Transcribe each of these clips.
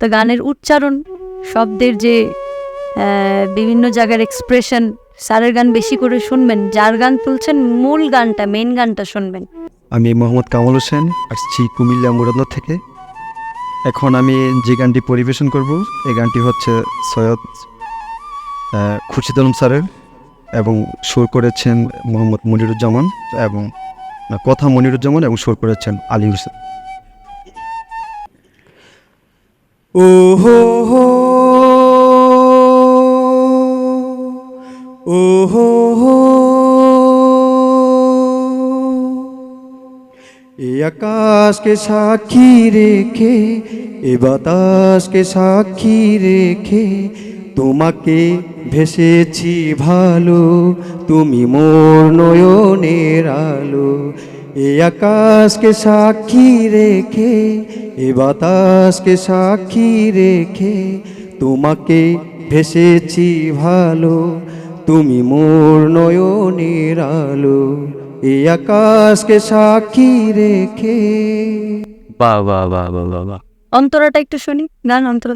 তো গানের উচ্চারণ, শব্দের যে বিভিন্ন জায়গার এক্সপ্রেশন স্যারের গান বেশি করে শুনবেন, যার গান তুলছেন মূল গানটা মেন গানটা শুনবেন। আমি মোহাম্মদ কামাল হোসেন, আসছি কুমিল্লা মুরাদনগর থেকে। এখন আমি যে গানটি পরিবেশন করব, এই গানটি হচ্ছে সৈয়দ খুরশিদ আলম স্যারের এবং সুর করেছেন মোহাম্মদ মনিরুজ্জামান এবং, কথা মনিরুজ্জামান এবং সুর করেছেন আলী হোসেন। ও হো হো ও হো হো এ আকাশকে সাক্ষী রেখে, এ বাতাসকে সাক্ষী রেখে, তোমাকে ভেসেছি ভালো, তুমি মোর নয়নের আলো। এ আকাশকে সাক্ষী রেখে এ বাতাসকে সাক্ষী রেখে তোমাকে ভেসেছি ভালো তুমি মোর নয়নের আলো। এ আকাশকে সাক্ষী রেখে। বাহ বাহ বাহ বাহ অন্তরাটা একটু শুনি গান অন্তরা।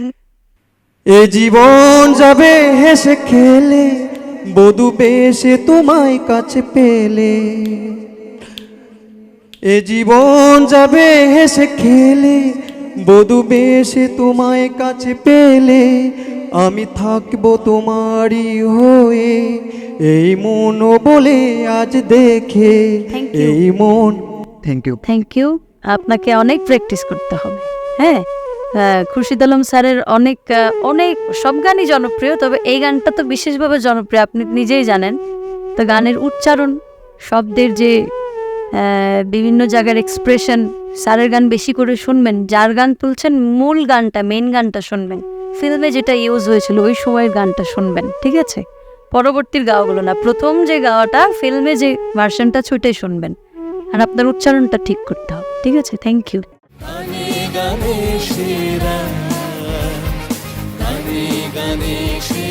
এ জীবন যাবে হেসে খেলে বধু বেশে তোমায় কাছে পেলে। এ জীবন যাবে হেসে খেলে বধু বেশে তোমায় কাছে পেলে আমি থাকব তোমারই হয়ে। এই মন বলে আজ দেখে এই মন থ্যাংক ইউ থ্যাংক ইউ আপনাকে অনেক প্র্যাকটিস করতে হবে হ্যাঁ? খুরশিদ আলম স্যারের অনেক অনেক সব গানই জনপ্রিয় তবে এই গানটা তো বিশেষভাবে জনপ্রিয় আপনি নিজেই জানেন। তো গানের উচ্চারণ শব্দের যে বিভিন্ন জায়গার এক্সপ্রেশন স্যারের গান বেশি করে শুনবেন, যার গান তুলছেন, মূল গানটা মেন গানটা শুনবেন। ফিল্মে যেটা ইউজ হয়েছিল, ওই সময়ের গানটা শুনবেন, ঠিক আছে? পরবর্তীর গাওয়াগুলো না, প্রথম যে গাওয়াটা ফিল্মে যে ভার্সনটা ছুটে শুনবেন। আর আপনার উচ্চারণটা ঠিক করতে হবে, ঠিক আছে? থ্যাংক ইউ গানে